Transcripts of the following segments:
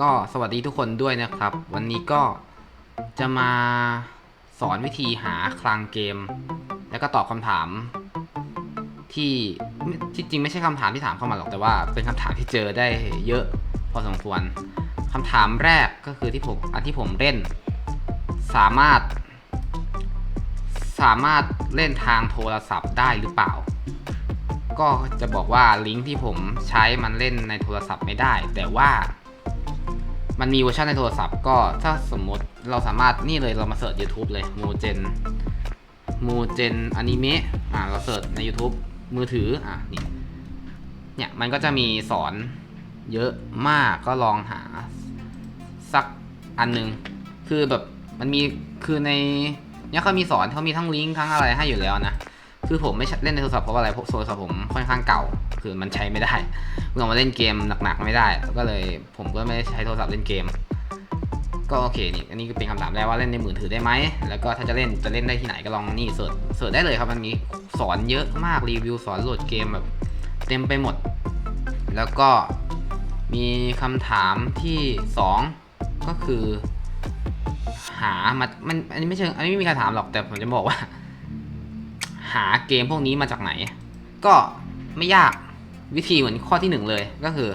ก็สวัสดีทุกคนด้วยนะครับ วันนี้ก็จะมาสอนวิธีหาคลังเกม แล้วก็ตอบคำถาม ที่ที่จริงไม่ใช่คำถามที่ถามเข้ามาหรอกแต่ว่า เป็นคำถามที่เจอได้เยอะพอสมควรคำถามแรกก็คือที่ผมอันที่ผมเล่น สามารถ สามารถเล่นทางโทรศัพท์ได้หรือเปล่าก็จะบอกว่าลิงก์ที่ผมใช้มันเล่นในโทรศัพท์ไม่ได้ แต่ว่า มันมีเวอร์ชันในโทรศัพท์ก็ถ้าสมมติเราสามารถนี่เลยเรามาเสิร์ช YouTube เลยมูเจนมูเจนอนิเมะอ่าเราเสิร์ชใน YouTube มือถืออะนี่เนี่ยมันก็จะมีสอนเยอะมากก็ลองหาสักอันหนึง คือแบบมันมีคือในเนี่ยเขามีสอนเขามีทั้งลิงก์ทั้งอะไรให้อยู่แล้วนะ คือผมไม่เล่นในโทรศัพท์เพราะอะไรโทรศัพท์ผมค่อนข้างเก่า คือมันใช้ไม่ได้เมื่อมาเล่นเกมหนักๆไม่ได้ ก็เลยผมก็ไม่ใช้โทรศัพท์เล่นเกม ก็โอเคนี่อันนี้ก็เป็นคำถามแรกว่าเล่นในมือถือได้ไหมแล้วก็ถ้าจะเล่นจะเล่นได้ที่ไหนก็ลองนี่เสิร์ชเสิร์ชได้เลยครับมันมีสอนเยอะมากรีวิวสอนโหลดเกมแบบเต็มไปหมด แล้วก็มีคำถามที่สองก็คือ หามามันอันนี้ไม่เชิงอันนี้ไม่มีคำถามหรอกแต่ผมจะบอกว่า หาเกมพวกนี้มาจากไหน ก็ไม่ยาก วิธีเหมือนข้อที่หนึ่งเลยก็คือ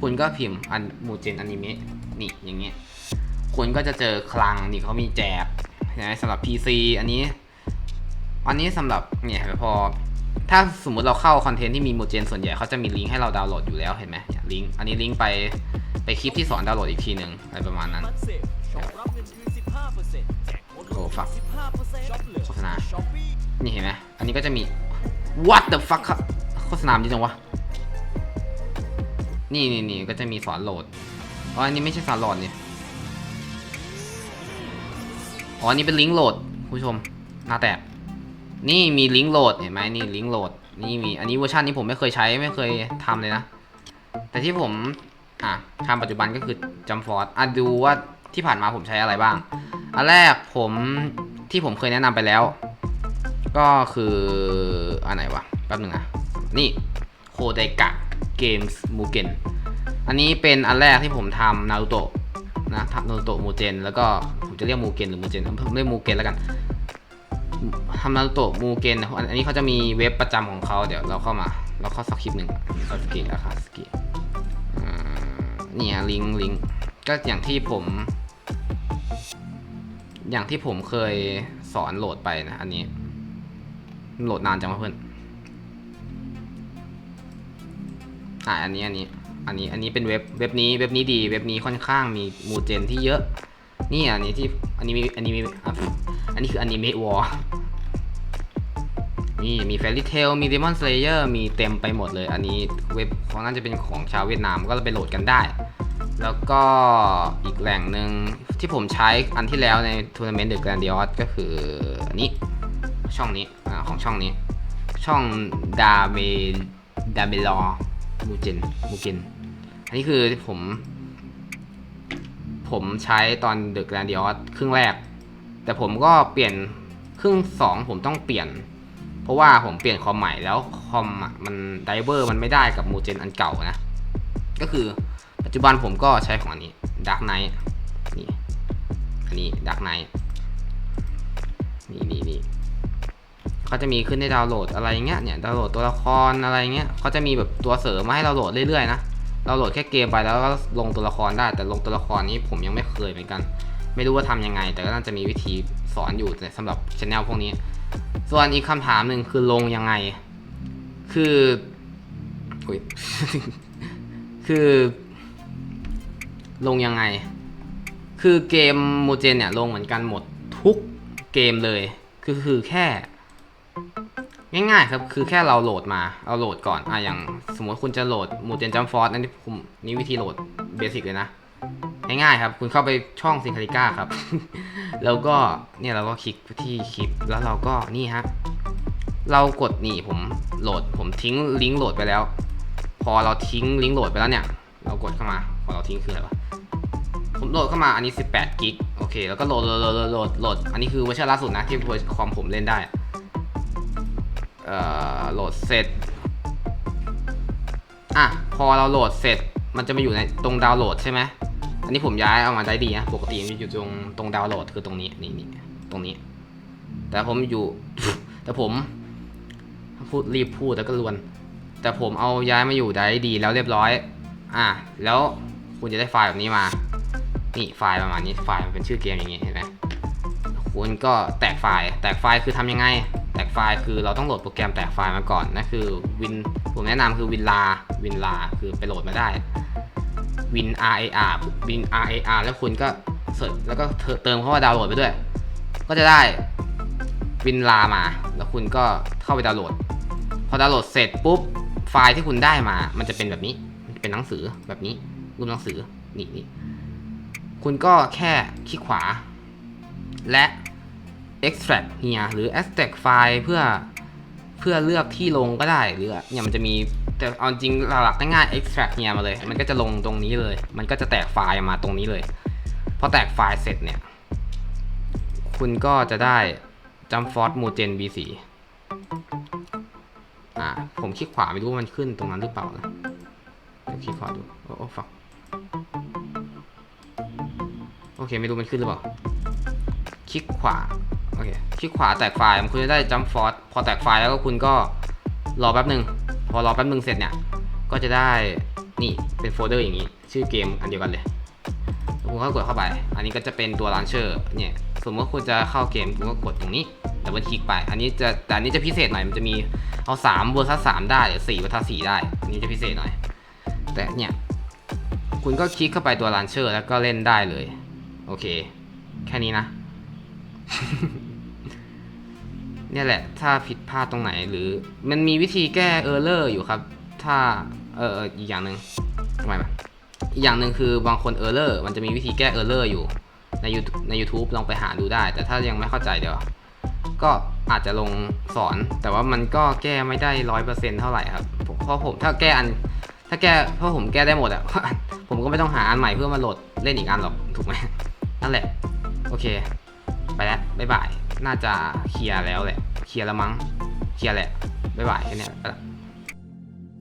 คุณก็พิมพ์อันมูเจนอนิเมะนี่อย่างเงี้ยคุณก็จะเจอคลังนี่เขามีแจกนะสำหรับ PC อันนี้ อันนี้สำหรับเนี่ยพอ ถ้าสมมุติเราเข้าคอนเทนต์ที่มีมูเจนส่วนใหญ่เขาจะมีลิงก์ให้เราดาวน์โหลดอยู่แล้วเห็นไหมลิงก์อันนี้ลิงก์ไปไปคลิปที่สอนดาวน์โหลดอีกทีหนึ่งอะไรประมาณนั้นมันเสพช็อปรับเงินคืน15%แจกโค้โหลือโฆษณานี่เห็นไหมอันนี้ก็จะมี what the fuck โฆษณาจริงจังวะ นี่นี่นี่ก็จะมีสอนโหลด อ๋อ อันนี้ไม่ใช่สอนโหลดเนี่ย อ๋อ อันนี้เป็นลิงก์โหลดคุณผู้ชมหน้าแตกนี่มีลิงก์โหลด เห็นไหมนี่ลิงก์โหลด นี่มี อันนี้เวอร์ชันนี้ผมไม่เคยใช้ไม่เคยทำเลยนะ แต่ที่ผม อะทำปัจจุบันก็คือจัมฟอร์ดอะดูว่าที่ผ่านมาผมใช้อะไรบ้าง อันแรกผมที่ผมเคยแนะนำไปแล้ว ก็คืออันไหนวะ แป๊บหนึ่งนะ นี่โคไดกะ เกมส์มูเกนอันนี้เป็นอันแรกที่ผมทำนารูโตะนะทำนารูโตะมูเจนแล้วก็ผมจะเรียกมูเกนหรือมูเจนผมเรียกมูเกนแล้วกันทำนารูโตะมูเกนอันนี้เขาจะมีเว็บประจำของเขาเดี๋ยวเราเข้ามาเราเข้าสักคลิปหนึ่งคาสกิอาคาสกิเนี่ยลิงก์ลิงก์ก็อย่างที่ผม อย่างที่ผมเคยสอนโหลดไปนะ อันนี้ โหลดนานจังวะเพื่อน อ่าอันนี้อันนี้ อันนี้ อันนี้เป็นเว็บ เว็บนี้ เว็บนี้ดี เว็บนี้ค่อนข้างมีมูเจนที่เยอะ นี่อันนี้ที่ อันนี้มี อันนี้มี อันนี้คืออันิเมะวอร์นี่มี Fairy Tail มี Demon Slayer มีเต็มไปหมดเลย อันนี้เว็บของน่าจะเป็นของชาวเวียดนามก็ไปโหลดกันได้ แล้วก็อีกแหล่งหนึ่งที่ผมใช้อันที่แล้วในทัวร์นาเมนต์เดอะแกรนดิออสก็คืออันนี้ช่องนี้อาของช่องนี้ ช่องดาเมดาเมลอ มูเจนมูเกนอันนี้คือผม ผมใช้ตอนเดอะแกรนดิออสครึ่งแรก แต่ผมก็เปลี่ยนครึ่งสองผมต้องเปลี่ยน เพราะว่าผมเปลี่ยนคอมใหม่แล้วคอมอะมันไดเวอร์มันไม่ได้กับมูเจนอันเก่านะ ก็คือปัจจุบันผมก็ใช้ของอันนี้ Dark Knight นี่อันนี้ Dark Knight นี่นี่นี่ เขาจะมีขึ้นให้ดาวน์โหลดอะไรเงี้ยเนี่ยดาวน์โหลดตัวละครอะไรเงี้ยเขาจะมีแบบตัวเสริมมาให้เราโหลดเรื่อยๆนะเราโหลดแค่เกมไปแล้วก็ลงตัวละครได้ แต่ลงตัวละครนี้ผมยังไม่เคยเหมือนกัน ไม่รู้ว่าทำยังไง แต่ก็น่าจะมีวิธีสอนอยู่สำหรับช anel พวกนี้ ส่วนอีกคำถามหนึ่งคือลงยังไง คืออุยคือลงยังไง คือเกมโมเจนเนี่ยลงเหมือนกันหมดทุกเกมเลย คือคือแค่ ง่ายๆครับ คือแค่เราโหลดมาเอาโหลดก่อนอะอย่างสมมติคุณจะโหลดโมเจนจัมฟอร์นั่นนี่ผมนี่วิธีโหลดเบสิกเลยนะง่ายๆครับ คุณเข้าไปช่องซิงคาริก้าครับ แล้วก็เนี่ยเราก็คลิกที่คลิปแล้วเราก็นี่ฮะเรากดนี่ผมโหลดผมทิ้งลิงก์โหลดไปแล้ว พอเราทิ้งลิงก์โหลดไปแล้วเนี่ย เรากดเข้ามาพอเราทิ้งคืออะไรวะผมโหลดเข้ามาอันนี้ 18กิกโอเค แล้วก็โหลดโหลดโหลดโหลดโหลดอันนี้คือเวอร์ชันล่าสุดนะที่คอมผมเล่นได้ โหลดเสร็จ อะ พอเราโหลดเสร็จ มันจะมาอยู่ในตรงดาวน์โหลดใช่ไหม อันนี้ผมย้ายเอามาได้ดีนะ ปกติมันอยู่ตรงตรงดาวน์โหลดคือตรงนี้ นี่นี่ตรงนี้ แต่ผมอยู่ แต่ผมพูดรีบพูดแล้วก็ลวน แต่ผมเอาย้ายมาอยู่ได้ดีแล้วเรียบร้อย อะ แล้วคุณจะได้ไฟล์แบบนี้มา นี่ไฟล์ประมาณนี้ ไฟล์มันเป็นชื่อเกมอย่างงี้เห็นไหมคุณก็แตกไฟล์ แตกไฟล์คือทำยังไง ไฟล์คือเราต้องโหลดโปรแกรมแตกไฟล์มาก่อนนั่นคือวินผมแนะนำคือวินลาวินลาคือไปโหลดมาได้วิน R A R วิน R A R แล้วคุณก็เสิร์ชแล้วก็เติมเข้ามาดาวน์โหลดไปด้วย ก็จะได้วินลามา แล้วคุณก็เข้าไปดาวน์โหลด พอดาวน์โหลดเสร็จปุ๊บไฟล์ที่คุณได้มา มันจะเป็นแบบนี้ มันจะเป็นหนังสือแบบนี้รูปหนังสือนี่นี่คุณก็แค่คลิกขวา และ extract here หรือ extract ไฟล์เพื่อเพื่อเลือกที่ลงก็ได้หรือเนี่ยมันจะมีแต่เอาจริงหลักๆง่ายๆ extract here มาเลย มันก็จะลงตรงนี้เลย มันก็จะแตกไฟล์มาตรงนี้เลย พอแตกไฟล์เสร็จเนี่ย คุณก็จะได้ jump force mogen v4 อ่า ผมคลิกขวาไม่รู้ว่ามันขึ้นตรงนั้นหรือเปล่านะเดี๋ยวคลิกขวาดู โอ้โอ้ฟักโอเค ไม่รู้มันขึ้นหรือเปล่า คลิกขวา โอเคคลิกขวาแตกไฟล์มันคุณจะได้ jump force พอแตกไฟล์แล้วก็คุณก็รอแป๊บหนึ่งพอรอแป๊บหนึ่งเสร็จเนี่ย ก็จะได้นี่เป็นโฟลเดอร์อย่างนี้ ชื่อเกมอันเดียวกันเลยคุณก็กดเข้าไป อันนี้ก็จะเป็นตัว launcher เนี่ยสมมติว่าคุณจะเข้าเกมคุณก็กดตรงนี้ดับเบิลคลิกไป อันนี้จะแต่อันนี้จะพิเศษหน่อยมันจะมีเอา3เวอร์ซัส3ได้หรือ4เวอร์ซัส4ได้ อันนี้จะพิเศษหน่อย แต่เนี่ยคุณก็คลิกเข้าไปตัว launcher แล้วก็เล่นได้เลย โอเค แค่นี้นะ เนี่ยแหละ ถ้าผิดพลาดตรงไหนหรือ มันมีวิธีแก้เออร์เลอร์อยู่ครับ ถ้าเอออีกอย่างหนึ่งทำไมแบบอีกอย่างหนึ่งคือบางคนเออร์เลอร์มันจะมีวิธีแก้เออร์เลอร์อยู่ใน YouTube ใน YouTube ลองไปหาดูได้ แต่ถ้ายังไม่เข้าใจเดี๋ยว ก็อาจจะลงสอน แต่ว่ามันก็แก้ไม่ได้ร้อยเปอร์เซ็นต์เท่าไหร่ครับ เพราะผมถ้าแก้อัน ถ้าแก้เพราะผมแก้ได้หมดอะผมก็ไม่ต้องหาอันใหม่เพื่อมาโหลดเล่นอีกอันหรอกถูกไหมนั่นแหละ โอเค ไปแล้วบ๊ายบาย น่าจะเคลียร์แล้วแหละ เคลียร์แล้วมั้ง เคลียร์แหละบ๊ายบายแค่นี้ไปละ